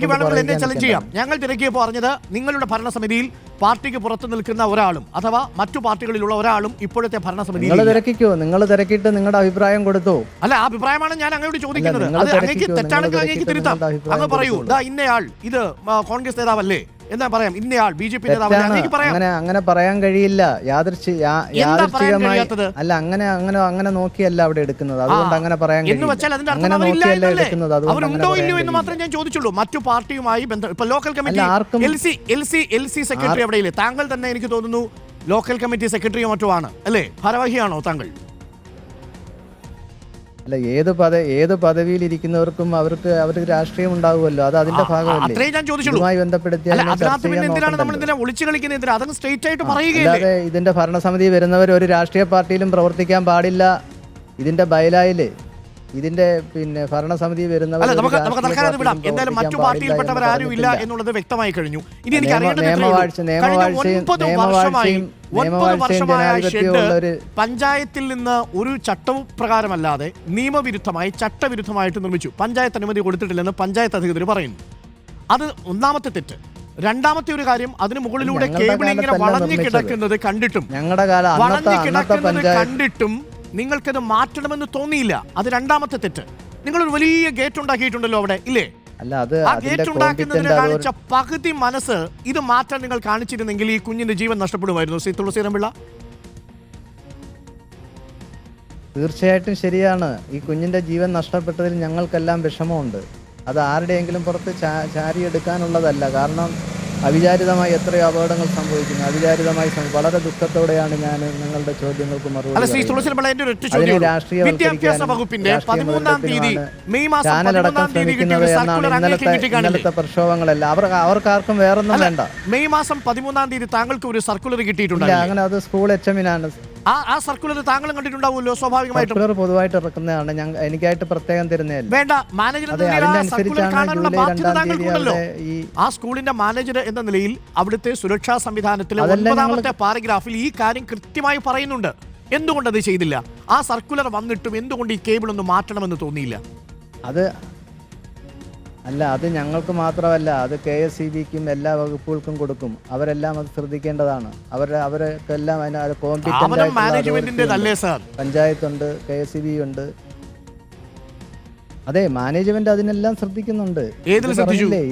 കൊണ്ട് വേണമെങ്കിൽ എന്നെ ചലഞ്ച് ചെയ്യാം. ഞങ്ങൾ തിരക്കിയപ്പോൾ പറഞ്ഞത് നിങ്ങളുടെ ഭരണസമിതിയിൽ പാർട്ടിക്ക് പുറത്തു നിൽക്കുന്ന ഒരാളും അഥവാ മറ്റു പാർട്ടികളിലുള്ള ഒരാളും ഇപ്പോഴത്തെ ഭരണസമിതി നിങ്ങൾ. തിരക്കിക്കോ? നിങ്ങൾ തിരക്കിയിട്ട് നിങ്ങളുടെ അഭിപ്രായം കൊടുത്തോ? അല്ല ആ അഭിപ്രായമാണ് ഞാൻ അങ്ങോട്ട് ചോദിക്കുന്നത്. അത് അങ്ങേക്ക് തെറ്റാണെങ്കിൽ അങ്ങേക്ക് തിരുത്താം. അങ്ങ് പറയൂ ഇന്നയാൾ ഇത് കോൺഗ്രസ് നേതാവല്ലേ? എന്നാ പറയാം? ഇന്നയാൾ ബി ജെ പി അങ്ങനെ അങ്ങനെ പറയാൻ കഴിയില്ല. യാദൃശ്ചികമായി അല്ല അങ്ങനെ അങ്ങനെ അങ്ങനെ നോക്കിയല്ല അവിടെ എടുക്കുന്നത്. അതുകൊണ്ട് അങ്ങനെ പറയാൻ അങ്ങനെ നോക്കിയല്ല എടുക്കുന്നത്. അതുകൊണ്ട് അങ്ങനെ അവരുണ്ടോ പറയാൻ ഇല്ലയോ എന്ന് മാത്രം ഞാൻ ചോദിച്ചുള്ളൂ. മറ്റു പാർട്ടിയുമായി ബന്ധം ഇപ്പൊ local committee L C L C L C secretary എവിടെയില്ലേ? താങ്കൾ തന്നെ എനിക്ക് തോന്നുന്നു ലോക്കൽ കമ്മിറ്റി സെക്രട്ടറിയോ മറ്റോ ആണ് അല്ലേ? ഭാരവാഹിയാണോ താങ്കൾ? അല്ല ഏത് പദ ഏത് പദവിയിൽ ഇരിക്കുന്നവർക്കും അവർക്ക് അവർക്ക് രാഷ്ട്രീയം ഉണ്ടാകുമല്ലോ അത് അതിന്റെ ഭാഗമല്ലേ? ഞാൻ ചോദിച്ചുള്ളൂ. ഇതുമായി ബന്ധപ്പെടുത്തി അല്ല അതിനെ ചർച്ച അതിനകത്ത് പിന്നെ ചെയ്യാൻ എന്തിനാണ് നമ്മൾ നോക്കണ്ടല്ലോ. ഒളിച്ചു കളിക്കുന്നത് അതങ്ങ് സ്ട്രേറ്റ് ആയിട്ട് പറയുകയല്ലേ. അല്ലാതെ ഇതിന്റെ ഭരണസമിതി വരുന്നവർ ഒരു രാഷ്ട്രീയ പാർട്ടിയിലും പ്രവർത്തിക്കാൻ പാടില്ല. ഇതിന്റെ ബയലായിൽ ഇതിന്റെ പിന്നെ ഭരണസമിതി വരുന്ന നമുക്ക് നമുക്ക് തൽക്കാലം വിടാം. എന്തായാലും മറ്റു പാർട്ടിയിൽപ്പെട്ടവർ ആരും ഇല്ല എന്നുള്ളത് വ്യക്തമായി കഴിഞ്ഞു. ഇനി എനിക്ക് അറിയേണ്ടത് പഞ്ചായത്തിൽ നിന്ന് ഒരു ചട്ടപ്രകാരമല്ലാതെ നിയമവിരുദ്ധമായി ചട്ടവിരുദ്ധമായിട്ട് നിർമ്മിച്ചു. പഞ്ചായത്ത് അനുമതി കൊടുത്തിട്ടില്ലെന്ന് പഞ്ചായത്ത് അധികൃതർ പറയുന്നു. അത് ഒന്നാമത്തെ തെറ്റ്. രണ്ടാമത്തെ ഒരു കാര്യം അതിന് മുകളിലൂടെ കേബിൾ ഇങ്ങനെ വളഞ്ഞു കിടക്കുന്നത് കണ്ടിട്ടും. ഞങ്ങളുടെ കാലം അന്നത്തെ വളഞ്ഞു കിടക്കുന്നത് കണ്ടിട്ടും നിങ്ങൾക്കത് മാറ്റണമെന്ന് തോന്നിയില്ല. അത് രണ്ടാമത്തെ തെറ്റ്. നിങ്ങളൊരു വലിയ ഗേറ്റ് ഉണ്ടാക്കിയിട്ടുണ്ടല്ലോ അവിടെ ഇല്ലേ? അല്ല അത് ആ ഗേറ്റ് ഉണ്ടാക്കുന്നതിന് കാണിച്ച പകുതി മനസ്സ് ഇത് മാറ്റാൻ നിങ്ങൾ കാണിച്ചിരുന്നെങ്കിൽ ഈ കുഞ്ഞിന്റെ ജീവൻ നഷ്ടപ്പെടുമായിരുന്നു. ശ്രീ തുളസീരംപിള്ള തീർച്ചയായിട്ടും ശരിയാണ്. ഈ കുഞ്ഞിന്റെ ജീവൻ നഷ്ടപ്പെട്ടതിൽ ഞങ്ങൾക്കെല്ലാം വിഷമമുണ്ട്. അത് ആരുടെയെങ്കിലും പുറത്ത് ചാരി ചാരിയെടുക്കാനുള്ളതല്ല. കാരണം അവിചാരിതമായി എത്രയോ അപകടങ്ങൾ സംഭവിക്കുന്നു. അവിചാരിതമായി വളരെ ദുഃഖത്തോടെയാണ് ഞാൻ നിങ്ങളുടെ ചോദ്യങ്ങൾക്ക് മറുപടി വകുപ്പിന്റെ പതിമൂന്നാം തീയതി മെയ് മാസം ചാനലടക്കം ശ്രമിക്കുന്നത് എന്നാണ് ഇന്നലത്തെ ഇന്നലത്തെ പ്രക്ഷോഭങ്ങളല്ല. അവർ അവർക്കാർക്കും വേറൊന്നും വേണ്ട. മെയ് മാസം പതിമൂന്നാം തീയതി താങ്കൾക്ക് ഒരു സർക്കുലർ കിട്ടിയിട്ടുണ്ട് അങ്ങനെ അത് സ്കൂൾ എച്ച് എമ്മിനാണ് ആ ആ സർക്കുലർ താങ്കളും കണ്ടിട്ടുണ്ടാവുമല്ലോ സ്വാഭാവികമായിട്ടും. സർക്കുലർ പൊതുവായിട്ട് ഇറക്കുന്നതാണ്. ഞങ്ങൾ എനിക്കായിട്ട് പ്രത്യേകം തരുന്നതല്ല. വേണ്ട മാനേജർ ആ സർക്കുലർ അതിനനുസരിച്ചാണ് കാണാനുള്ള ബാധ്യത താങ്കൾക്കുണ്ടല്ലോ ഈ ആ സ്കൂളിന്റെ മാനേജർ എന്ന നിലയിൽ അവിടുത്തെ സുരക്ഷാ സംവിധാനത്തിലെ ഒൻപതാമത്തെ പാരഗ്രാഫിൽ ഈ കാര്യം കൃത്യമായി പറയുന്നുണ്ട്. എന്തുകൊണ്ട് അത് ചെയ്തില്ല? ആ സർക്കുലർ വന്നിട്ടും എന്തുകൊണ്ട് ഈ കേബിൾ ഒന്ന് മാറ്റണമെന്ന് തോന്നിയില്ല? അത് അല്ല അത് ഞങ്ങൾക്ക് മാത്രമല്ല അത് കെ എസ് ഇ ബിക്കും എല്ലാ വകുപ്പുകൾക്കും കൊടുക്കും. അവരെല്ലാം അത് ശ്രദ്ധിക്കേണ്ടതാണ്. അവരെ അവർക്കെല്ലാം അതിന് അത് competent സ്ഥാപനം ആയിട്ടുള്ള മാനേജ്മെന്റിന്റേതല്ലേ അതോറിറ്റി ഉണ്ട്. പഞ്ചായത്തുണ്ട് കെ എസ് ഇ ബി ഉണ്ട് അതെ മാനേജ്മെന്റ് അതിനെല്ലാം ശ്രദ്ധിക്കുന്നുണ്ട്.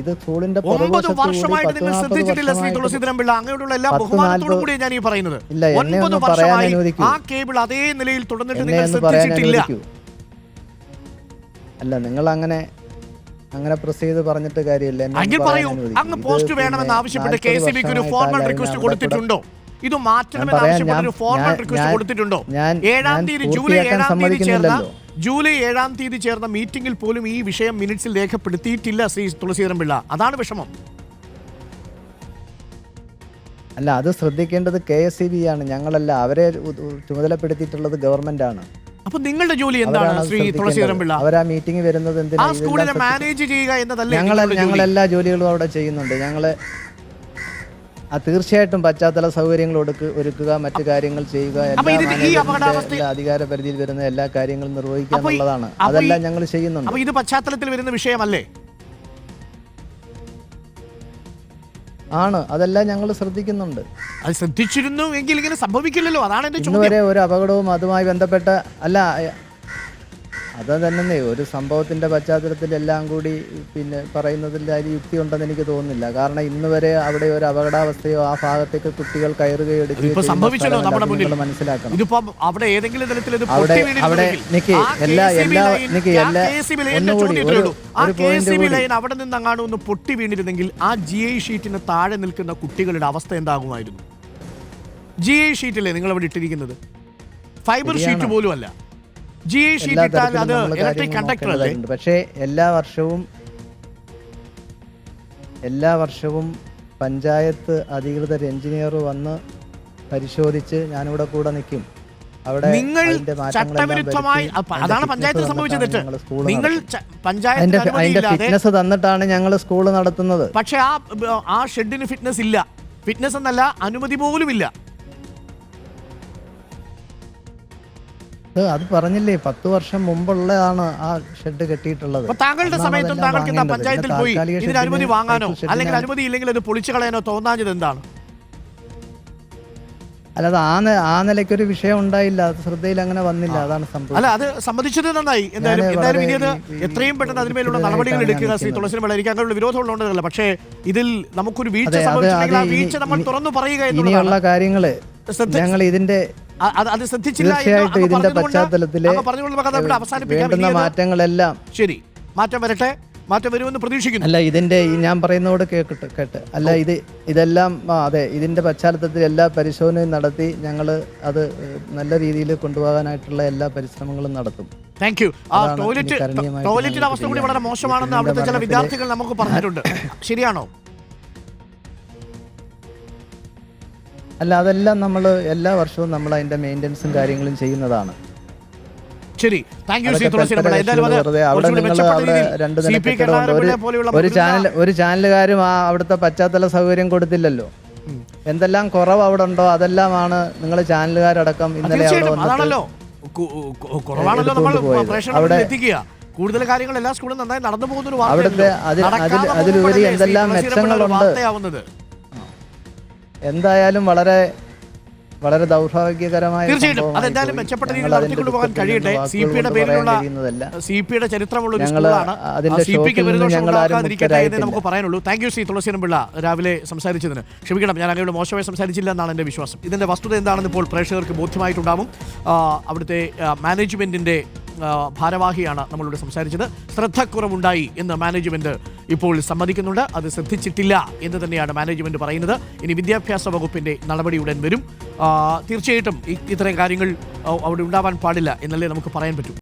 ഇത് സ്കൂളിന്റെ എല്ലാ ഇല്ല, എന്നെ ഒന്ന് പറയാൻ അനുവദിക്കൂ. അതേ നിലയിൽ തുടർന്നിട്ട് പറയാൻ അനുവദിക്കൂ. അല്ല നിങ്ങൾ അങ്ങനെ അങ്ങനെ പ്രസ് ചെയ്ത് പറഞ്ഞിട്ട് കാര്യമില്ല. എങ്കിൽ പറയൂ. അങ്ങ് പോസ്റ്റ് വേണമെന്ന് ആവശ്യപ്പെട്ട് കെ സി ബിക്ക് ഒരു ഫോർമൽ റിക്വസ്റ്റ് കൊടുത്തിട്ടുണ്ടോ? ഇത് മാറ്റണമെന്ന് ആവശ്യപ്പെട്ട് ഒരു ഫോർമൽ റിക്വസ്റ്റ് കൊടുത്തിട്ടുണ്ടോ? ഏഴാം തീയതി ജൂലൈ ഏഴാം തീയതി ചേർന്ന ജൂലൈ ഏഴാം തീയതി ചേർന്ന മീറ്റിംഗിൽ പോലും ഈ വിഷയം മിനിറ്റ്സിൽ രേഖപ്പെടുത്തിയിട്ടില്ല ശ്രീ തുളസീധരൻ പിള്ള. അതാണ് വിഷമം. അല്ല അത് ശ്രദ്ധിക്കേണ്ടത് കെ എസ് സി ബി ആണ്. ഞങ്ങളല്ല അവരെ ചുമതലപ്പെടുത്തിയിട്ടുള്ളത് ഗവൺമെന്റ് ആണ്. അപ്പൊ നിങ്ങളുടെ ജോലി എന്താണ് ശ്രീ തുളസീധരൻ പിള്ള? അവർ ആ മീറ്റിംഗ് വരുന്നത് ആ എന്തിനാ സ്കൂളിനെ മാനേജ് ചെയ്യുക എന്നതല്ല ഞങ്ങൾ ഞങ്ങൾ എല്ലാ ജോലികളും അവിടെ ചെയ്യുന്നുണ്ട്. ഞങ്ങൾ ആ തീർച്ചയായിട്ടും പശ്ചാത്തല സൗകര്യങ്ങൾ ഒടുക്ക് ഒരുക്കുക മറ്റു കാര്യങ്ങൾ ചെയ്യുക എല്ലാ അധികാര പരിധിയിൽ വരുന്ന എല്ലാ കാര്യങ്ങളും നിർവഹിക്കുക എന്നുള്ളതാണ്. അതെല്ലാം ഞങ്ങൾ ചെയ്യുന്നുണ്ട്. ഇത് പശ്ചാത്തലത്തിൽ വരുന്ന വിഷയമല്ലേ? ആണ്. അതെല്ലാം ഞങ്ങൾ ശ്രദ്ധിക്കുന്നുണ്ട്. അത് ശ്രദ്ധിച്ചിരുന്നു എങ്കിൽ ഇങ്ങനെ സംഭവിക്കില്ലല്ലോ. അതാണ് എന്റെ ചോദ്യം. ഒരു അപകടവും അതുമായി ബന്ധപ്പെട്ട അല്ല അത് തന്നെ. ഒരു സംഭവത്തിന്റെ പശ്ചാത്തലത്തിൽ എല്ലാം കൂടി പിന്നെ പറയുന്നതിൽ അതിൽ യുക്തി ഉണ്ടെന്ന് എനിക്ക് തോന്നുന്നില്ല. കാരണം ഇന്ന് വരെ അവിടെ ഒരു അപകടാവസ്ഥയോ ആ ഭാഗത്തേക്ക് കുട്ടികൾ കയറുകയോ എടുക്കുകയോ മനസ്സിലാക്കണം. അവിടെ ഏതെങ്കിലും തരത്തിൽ അവിടെ അവിടെ നിക്ക് എല്ലാ എല്ലാ നിക്ക് എല്ലാ ഒന്നുകൂടി ഒരു അവിടെ നിന്ന് അങ്ങാണ്ട് ഒന്ന് പൊട്ടി വീണിരുന്നെങ്കിൽ ആ ജി ഐ ഷീറ്റിന് താഴെ നിൽക്കുന്ന കുട്ടികളുടെ അവസ്ഥ എന്താകുമായിരുന്നു? ജി ഐ ഷീറ്റല്ലേ നിങ്ങൾ അവിടെ ഇട്ടിരിക്കുന്നത്? ഫൈബർ ഷീറ്റ് പോലും അല്ല ജി ഐ ഷീറ്റ് എല്ലാ ഇട്ടാൽ തരത്തിലും അത് നമ്മൾ ഇലക്ട്രിക് കാര്യങ്ങൾ കണ്ടക്ടർ അല്ലേ? നോക്കേണ്ടതായിട്ടുണ്ട് പക്ഷേ എല്ലാ വർഷവും എല്ലാ വർഷവും പഞ്ചായത്ത് അധികൃതർ എഞ്ചിനീയർ വന്ന് പരിശോധിച്ച് ഞാനിവിടെ കൂടെ നിൽക്കും. അവിടെ നിങ്ങൾ ചട്ടവിരുദ്ധമായി അതാണ് fitness പഞ്ചായത്തിൽ സംഭവിച്ച തെറ്റ് തന്നിട്ടാണ് ഞങ്ങൾ സ്കൂൾ നിങ്ങൾ പഞ്ചായത്ത് ഫിറ്റ്നസ് തന്നിട്ടാണ് ഞങ്ങൾ സ്കൂൾ നടത്തുന്നത്. പക്ഷെ ആ ആ ഷെഡിന് ഫിറ്റ്നസ് ഇല്ല. ഫിറ്റ്നസ് എന്നല്ല അനുമതി പോലും ഇല്ല അത് അത് പറഞ്ഞില്ലേ പത്ത് വർഷം മുമ്പുള്ളതാണ് ആ ഷെഡ് കെട്ടിയിട്ടുള്ളത്. അപ്പൊ താങ്കളുടെ സമയത്തും താങ്കൾക്ക് എന്താ പഞ്ചായത്തിൽ പോയി ഇതിന് അനുമതി വാങ്ങാനോ? അല്ലെങ്കിൽ അനുമതി ഇല്ലെങ്കിൽ അത് പൊളിച്ചു കളയാനോ? തോന്നാഞ്ഞത് എന്താണ്? അല്ലാതെ ആ ആ നിലയ്ക്കൊരു വിഷയം ഉണ്ടായില്ല. അത് ശ്രദ്ധയിൽ അങ്ങനെ വന്നില്ല. അതാണ് സംഭവം. അല്ല അത് സംബന്ധിച്ചത് നന്നായി. എന്തായാലും എന്തായാലും ഇനി അത് എത്രയും പെട്ടെന്ന് അതിന്മേലുള്ള നടപടികൾ എടുക്കുക. ശ്രീ. തുളസിന് വളരെ എനിക്ക് അങ്ങനെയുള്ള വിരോധമുള്ളതുകൊണ്ടല്ല പക്ഷേ ഇതിൽ നമുക്കൊരു വീഴ്ച സംഭവിച്ചിട്ടുണ്ടെങ്കിൽ ആ വീഴ്ച നമ്മൾ തുറന്നു പറയുക ഇനിയുള്ള കാര്യങ്ങൾ ഞങ്ങൾ ഇതിന്റെ അത് ശ്രദ്ധിച്ചില്ല തീർച്ചയായിട്ടും ഇതിന്റെ പശ്ചാത്തലത്തിൽ വേണ്ടുന്ന മാറ്റങ്ങളെല്ലാം ശരി. മാറ്റം വരട്ടെ. മാറ്റം വരുമെന്ന് പ്രതീക്ഷിക്കുന്നു. അല്ല ഇതിന്റെ ഈ ഞാൻ പറയുന്നതോട് കേൾക്കട്ടെ കേട്ട്. അല്ല ഇത് ഇതെല്ലാം അതെ ഇതിന്റെ പശ്ചാത്തലത്തിൽ എല്ലാ പരിശോധനയും നടത്തി ഞങ്ങൾ അത് നല്ല രീതിയിൽ കൊണ്ടുപോകാനായിട്ടുള്ള എല്ലാ പരിശ്രമങ്ങളും നടത്തും. താങ്ക് യു ആ ടോയ്ലറ്റ് ടോയ്ലറ്റിന്റെ അവസ്ഥ കൂടി വളരെ മോശമാണെന്ന് അവിടുത്തെ ചില വിദ്യാർത്ഥികൾ നമുക്ക് പറഞ്ഞിട്ടുണ്ട്. ശരിയാണോ? അല്ല അതെല്ലാം നമ്മൾ എല്ലാ വർഷവും നമ്മൾ അതിന്റെ മെയിന്റെനൻസും കാര്യങ്ങളും ചെയ്യുന്നതാണ്. ശരി താങ്ക് യു ശ്രീ അതൊക്കെ എന്തായാലും അത് സി ഒരു ചാനൽ ഒരു ചാനലുകാരും ആ അവിടുത്തെ പശ്ചാത്തല സൗകര്യം കൊടുത്തില്ലല്ലോ. എന്തെല്ലാം കുറവ് അവിടെ ഉണ്ടോ അതെല്ലാമാണ് നിങ്ങൾ ചാനലുകാരടക്കം ഇന്നലെ അവിടെ വന്നിട്ട് അവിടെ- കൂടുതൽ കാര്യങ്ങൾ എല്ലാ സ്കൂളും നന്നായി നടന്നു പോകുന്ന ഒരു അതിൽ- അതിലുപരി എന്തെല്ലാം തുളസിയുടെ മെച്ചങ്ങളുണ്ട്. എന്തായാലും വളരെ വളരെ ദൗർഭാഗ്യകരമായ തീർച്ചയായിട്ടും. അതെന്തായാലും. മെച്ചപ്പെട്ട രീതിയിൽ നടത്തിക്കൊണ്ടു പോകാൻ കഴിയട്ടെ. സി പിയുടെ പേരിലുള്ള. സി പിയുടെ ചരിത്രമുള്ള ഒരു സ്കൂളാണ്. സി പിക്ക് ഉണ്ടാക്കാതിരിക്കട്ടെ എന്നേ നമുക്ക് പറയാനുള്ളൂ. താങ്ക് യു ശ്രീ തുളസീനം പിള്ള രാവിലെ സംസാരിച്ചതിന്. ക്ഷമിക്കണം ഞാൻ അങ്ങനെയുള്ള മോശമായി സംസാരിച്ചില്ല എന്നാണ് എന്റെ വിശ്വാസം. ഇതിന്റെ വസ്തുത എന്താണെന്ന് ഇപ്പോൾ പ്രേക്ഷകർക്ക് ബോധ്യമായിട്ടുണ്ടാവും. അവിടുത്തെ മാനേജ്മെന്റിന്റെ ഭാരവാഹിയാണ് നമ്മളോട് സംസാരിച്ചത്. ശ്രദ്ധക്കുറവുണ്ടായി എന്ന് മാനേജ്മെന്റ് ഇപ്പോൾ സമ്മതിക്കുന്നുണ്ട്. അത് ശ്രദ്ധിച്ചിട്ടില്ല എന്ന് തന്നെയാണ് മാനേജ്മെന്റ് പറയുന്നത്. ഇനി വിദ്യാഭ്യാസ വകുപ്പിന്റെ നടപടി ഉടൻ വരും തീർച്ചയായിട്ടും ഇത്തരം കാര്യങ്ങൾ അവിടെ ഉണ്ടാവാൻ പാടില്ല എന്നല്ലേ നമുക്ക് പറയാൻ പറ്റൂ.